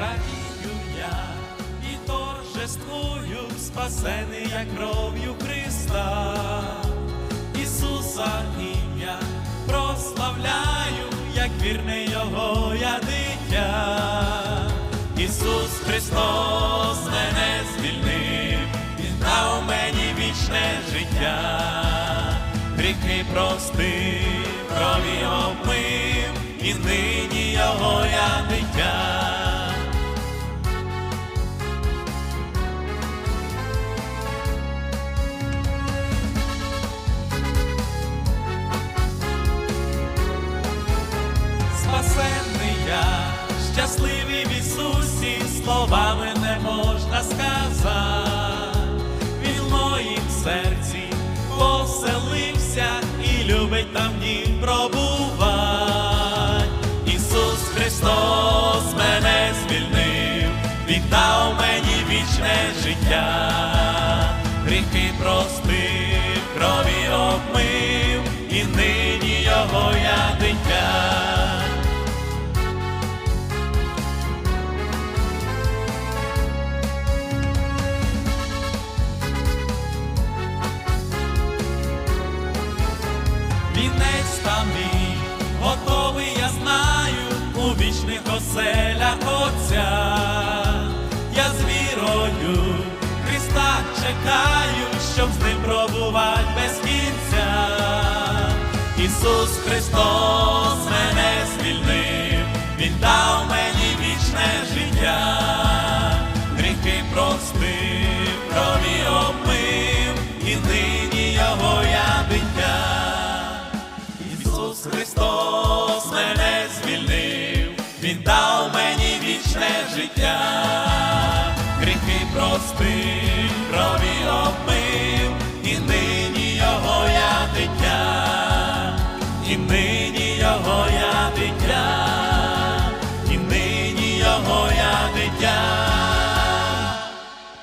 радію я і торжествую, спасений я кров'ю Христа, Ісуса ім'я прославляю, як вірне Його я дитя. Ісус Христос мене звільнив, Він дав мені вічне життя, гріхи простив, крові обмив, і нині я, щасливий в Ісусі, словами не можна сказати. Він в моїм серці поселився і любить там в нім пробувать. Ісус Христос мене звільнив, віддав мені вічне життя, гріхи простив, Вінець там мій, готовий, я знаю, у вічних оселях Отця. Я з вірою Христа чекаю, щоб з ним пробувати без кінця. Ісус Христос мене звільнив, Він дав мені вічне життя, гріхи простив, крові обмив, і нині його я дитя. Христос мене звільнив, Він дав мені вічне життя, гріхи простив, крові обмив, і нині його я дитя, і нині його я дитя.